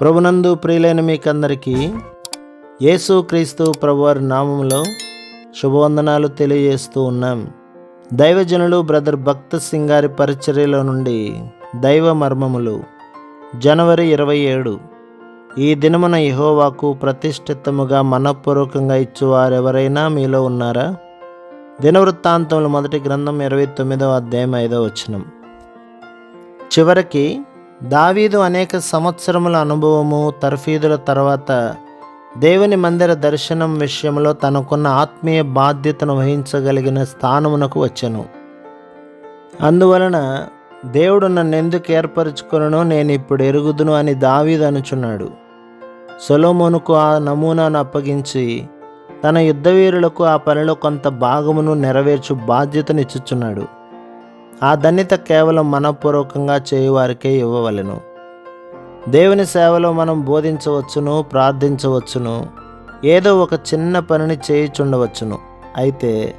ప్రభునందు ప్రియులైన మీకందరికీ యేసు క్రీస్తు ప్రభువారి నామములో శుభవందనాలు తెలియజేస్తూ ఉన్నాం. దైవజనులు బ్రదర్ భక్త సింగారి పరిచర్యలో నుండి దైవ మర్మములు. జనవరి ఇరవై ఏడు. ఈ దినమున యహోవాకు ప్రతిష్ఠితముగా మనపూర్వకంగా ఇచ్చువారెవరైనా మీలో ఉన్నారా? దినవృత్తాంతముల మొదటి గ్రంథం ఇరవై తొమ్మిదవ అధ్యాయం ఐదవ వచనం. చివరికి దావీదు అనేక సంవత్సరముల అనుభవము తర్ఫీదుల తర్వాత దేవుని మందిర దర్శనం విషయంలో తనకున్న ఆత్మీయ బాధ్యతను వహించగలిగిన స్థానమునకు వచ్చను. అందువలన దేవుడు నన్ను ఎందుకు ఏర్పరచుకునో నేను ఇప్పుడు ఎరుగుదును అని దావీదు అనుచున్నాడు. సొలోమోనుకు ఆ నమూనాను అప్పగించి తన యుద్ధవీరులకు ఆ పనిలో కొంత భాగమును నెరవేర్చు బాధ్యతనిచ్చుచున్నాడు ఆ ధన్యత కేవలం మనపూర్వకంగా చేయువారికే ఇవ్వవలెను. దేవుని సేవలో మనం బోధించవచ్చును ప్రార్థించవచ్చును ఏదో ఒక చిన్న పనిని చేయుచుండవచ్చును. అయితే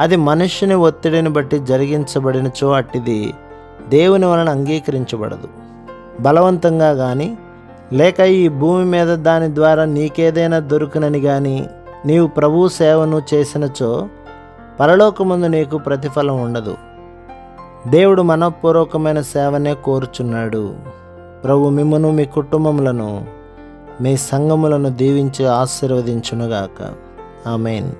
అది మనుష్యుని ఒత్తిడిని బట్టి జరిగించబడినచో అట్టిది దేవుని వలన అంగీకరించబడదు. బలవంతంగా కానీ లేక ఈ భూమి మీద దాని ద్వారా నీకేదైనా దొరుకునని కానీ నీవు ప్రభు సేవను చేసినచో పరలోకముందు నీకు ప్రతిఫలం ఉండదు. దేవుడు మనపూర్వకమైన సేవనే కోరుచున్నాడు. ప్రభు మిమ్మను మీ కుటుంబములను మీ సంఘములను దీవించి ఆశీర్వదించునుగాక. ఆమెన్.